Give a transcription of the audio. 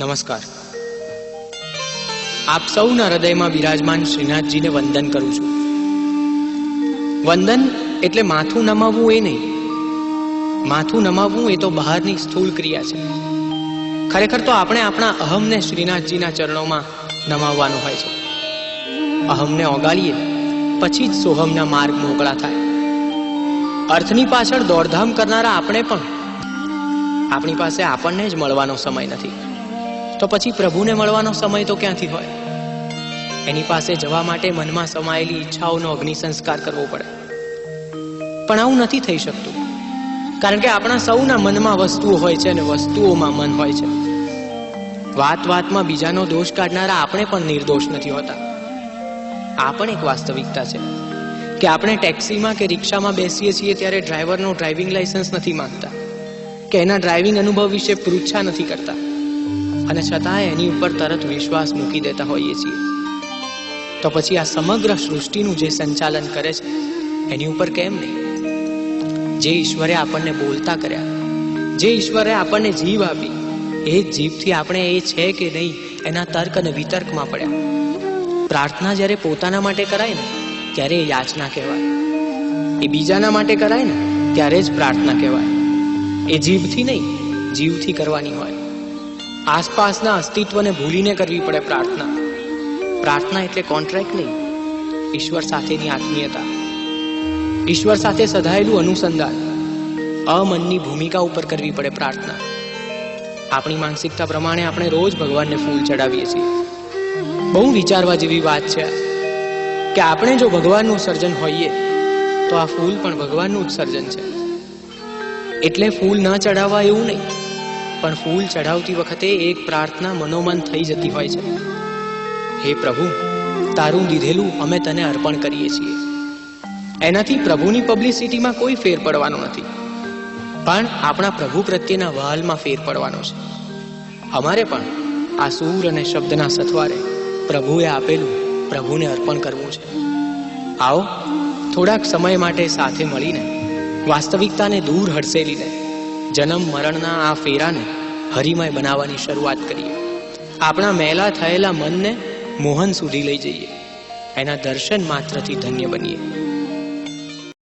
નમસ્કાર. આપ સૌના હૃદયમાં બિરાજમાન શ્રીનાથજીને વંદન કરું છું. વંદન એટલે માથું નમાવવું એ નહીં. માથું નમાવવું એ તો બહારની સ્થૂળ ક્રિયા છે. ખરેખર તો આપણે આપણા અહમને શ્રીનાથજીના ચરણોમાં નમાવવાનું હોય છે. અહમને ઓગાળીએ, પછી જ સોહમના માર્ગ મોકળા થાય. અર્થની પાછળ દોડધામ કરનારા આપણે પણ આપણી પાસે આપણને જ મળવાનો સમય નથી. તો પછી પ્રભુને મળવાનો સમય તો ક્યાંથી હોય? એની પાસે જવા માટે મનમાં સમાયેલી ઈચ્છાઓનો અગ્નિ સંસ્કાર કરવો પડે. પણ આવું નથી થઈ શકતું. કારણ કે આપણા સૌના મનમાં વસ્તુઓ હોય છે અને વસ્તુઓમાં મન હોય છે. વાત વાતમાં બીજાનો દોષ કાઢનારા આપણે પણ નિર્દોષ નથી હોતા. આ પણ એક વાસ્તવિકતા છે કે આપણે ટેક્સીમાં કે રિક્ષામાં બેસીએ છીએ ત્યારે ડ્રાઈવરનો ડ્રાઇવિંગ લાયસન્સ નથી માંગતા. કે એના ડ્રાઇવિંગ અનુભવ વિશે પૃચ્છા નથી કરતા. અને છતાંય એની ઉપર તરત વિશ્વાસ મૂકી દેતા હોઈએ છીએ. તો પછી આ સમગ્ર સૃષ્ટિનું જે સંચાલન કરે છે, એની ઉપર કેમ નહીં? જે ઈશ્વરે આપણને બોલતા કર્યા, જે ઈશ્વરે આપણને જીવ આપી, એ જ આપણે એ છે કે નહીં એના તર્ક અને વિતર્કમાં પડ્યા. પ્રાર્થના જ્યારે પોતાના માટે કરાય ને, ત્યારે એ યાચના કહેવાય. એ બીજાના માટે કરાય ને, ત્યારે જ પ્રાર્થના કહેવાય. એ જીભથી નહીં, જીવથી કરવાની હોય. આસપાસના અસ્તિત્વને ભૂલીને કરવી પડે પ્રાર્થના. પ્રાર્થના એટલે કોન્ટ્રાક્ટ નહીં. ઈશ્વર સાથેની આત્મીયતા. ઈશ્વર સાથે સધાયેલું અનુસંધાન. અમનની ભૂમિકા ઉપર કરવી પડે પ્રાર્થના. આપણી માનસિકતા પ્રમાણે આપણે રોજ ભગવાનને ફૂલ ચડાવીએ છીએ. બહુ વિચારવા જેવી વાત છે. કે આપણે જો ભગવાનનું સર્જન હોઈએ, તો આ ફૂલ પણ ભગવાનનું જ સર્જન છે. એટલે ફૂલ ન ચડાવવા એવું નહીં. પણ ફૂલ ચઢાવતી વખતે એક પ્રાર્થના મનોમન થઈ જતી હોય છે. હે પ્રભુ, તારું દીધેલું અમે તને અર્પણ કરીએ છીએ. એનાથી પ્રભુની પબ્લિસિટીમાં કોઈ ફેર પડવાનો નથી. પણ આપણા પ્રભુ પ્રત્યેના વહાલમાં ફેર પડવાનો છે. અમારે પણ આ સૂર અને શબ્દના સથવારે પ્રભુએ આપેલું પ્રભુને અર્પણ કરવું છે. આવો, થોડાક સમય માટે સાથે મળીને વાસ્તવિકતાને દૂર હડસેલીને જન્મ, મરણના આ ફેરાને હરિમય બનાવવાની શરૂઆત કરીએ. આપણા મેલા થયેલા મનને મોહન સુધી લઈ જઈએ. એના દર્શન માત્રથી ધન્ય બનીએ.